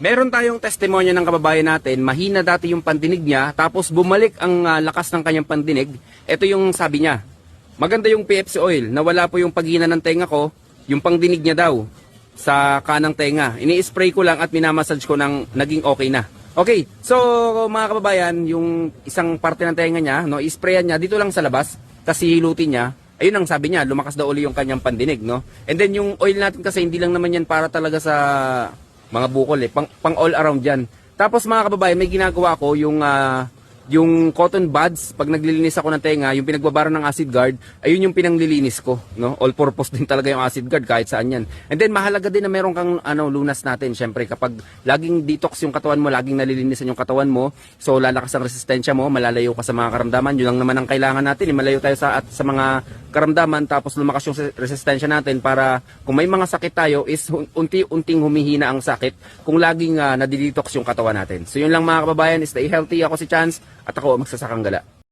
Meron tayong testimonya ng kababayan natin, mahina dati yung pandinig niya, tapos bumalik ang ah, lakas ng kanyang pandinig. Ito yung sabi niya, maganda yung PFC oil, nawala po yung paghina ng tenga ko, yung pangdinig niya daw sa kanang tenga. Ini-spray ko lang at minamassage ko ng naging okay na. Okay, so mga kababayan, yung isang parte ng tenga niya, no, isprayan niya dito lang sa labas, tapos hihilutin niya, ayun ang sabi niya, lumakas daw uli yung kanyang pandinig, no? And then yung oil natin kasi hindi lang naman yan para talaga sa mga bukol eh, pang, pang all around yan. Tapos mga kababayan, may ginagawa ko yung ah, yung cotton buds, pag naglilinis ako ng tenga, yung pinagbabara ng acid guard, ayun yung pinanglilinis ko, no? All purpose din talaga yung acid guard kahit saan yan. And then mahalaga din na meron kang ano lunas natin, syempre kapag laging detox yung katawan mo, laging nalilinisan yung katawan mo, so lalakas ang resistensya mo, malalayo ka sa mga karamdaman, yun lang naman ang kailangan natin, eh, malayo tayo sa at sa mga karamdaman tapos lumakas yung resistensya natin para kung may mga sakit tayo is unti-unting humihina ang sakit kung laging uh, nadidetox yung katawan natin. So yun lang mga kababayan, stay healthy. Ako si Chance at ako ang magsasakang gala.